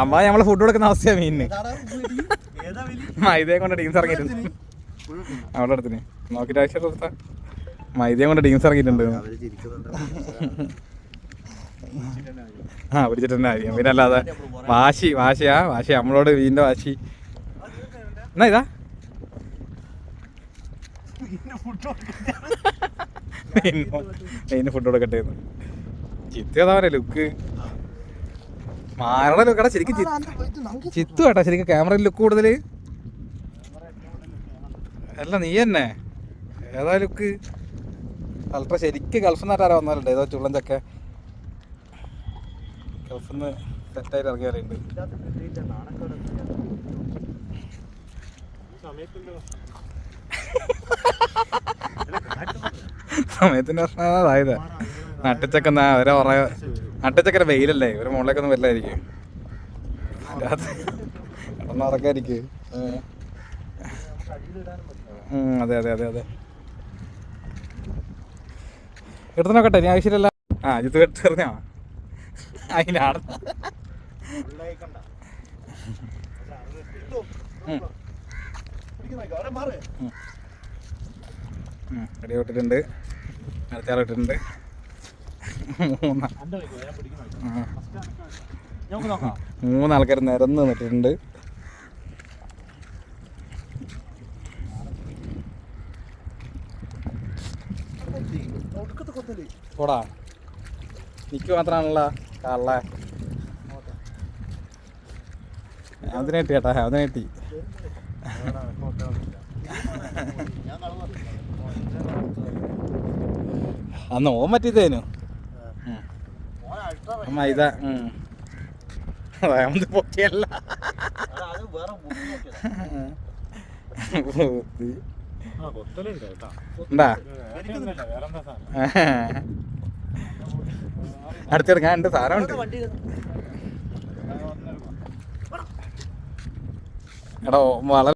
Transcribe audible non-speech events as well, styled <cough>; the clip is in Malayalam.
അമ്മ നമ്മൾ ഫുഡ് കൊടുക്കുന്ന അവസ്ഥയാ മീനിന് മൈദയും കൊണ്ട് ടീംസ് ഇറങ്ങിയിട്ടുണ്ട്. അവിടെ അടുത്തിന് നോക്കിട്ട് ആവശ്യം കൊടുത്ത മൈദയും കൊണ്ട് ടീംസ് ഇറങ്ങിയിട്ടുണ്ട്. ആ പിടിച്ചിട്ട് തന്നെ ആയിരിക്കും പിന്നെ അല്ലാതെ വാശി വാശിയാ വാശി. നമ്മളോട് വീടിന്റെ വാശി. എന്നാ ഇതാ? ഫുഡ് കൊടുക്കട്ടെ. <laughs> ചിത്തു ഏതാ പറയാ ലുക്ക് മാറണ ലുക്കടാ ശരിക്കും ചിത്തു കേട്ടാ ശരിക്കും ക്യാമറയിൽ ലുക്ക് കൂടുതൽ അല്ല നീ തന്നെ. ഏതാ ലുക്ക് അൾട്ര ശരിക്കും ഗൾഫിൽ നിന്ന് ആരാ വന്നാലുണ്ട്? ഏതോ ചുള്ളൻ ചക്ക ഗൾഫിൽ നിന്ന് സെറ്റായിട്ട് ഇറങ്ങിയാറുണ്ട് സമയത്തിന്റെ പ്രശ്നം. അതായത് നട്ടിച്ചൊക്കെ അവരെ പറയാ നട്ടച്ചക്കര വെയിലല്ലേ? ഇവരെ മുകളിലേക്കൊന്നും വരില്ലായിരിക്കും കിടന്നുറക്കായിരിക്കും അതെ അതെ അതെ അതെ. എടുത്തു നോക്കട്ടെ ഞാൻ ആവശ്യമില്ല ആ ഇത് എടുത്തെറിഞ്ഞാ അതിനാണ്. അടിയോട്ടിട്ടുണ്ട് അടുത്ത ആൾ ഇട്ടിട്ടുണ്ട്. മൂന്ന് ആ. മൂന്ന് ആൾക്കാർ നിരന്ന് നിന്നിട്ടുണ്ട്. പോടാ. നിക്ക് മാത്രമാണല്ലോ കള്ള. അതിനെ കിട്ടി ചേട്ടാ അതിനെ കിട്ടി. അന്ന് ഓൻ പറ്റിയതേനു. മൈദ ഉം. അതായത് പൊക്കിയല്ല ബുദ്ധി. അടുത്തെടുക്കാൻ ഉണ്ട് സാധനമുണ്ട്. എടോ വളരെ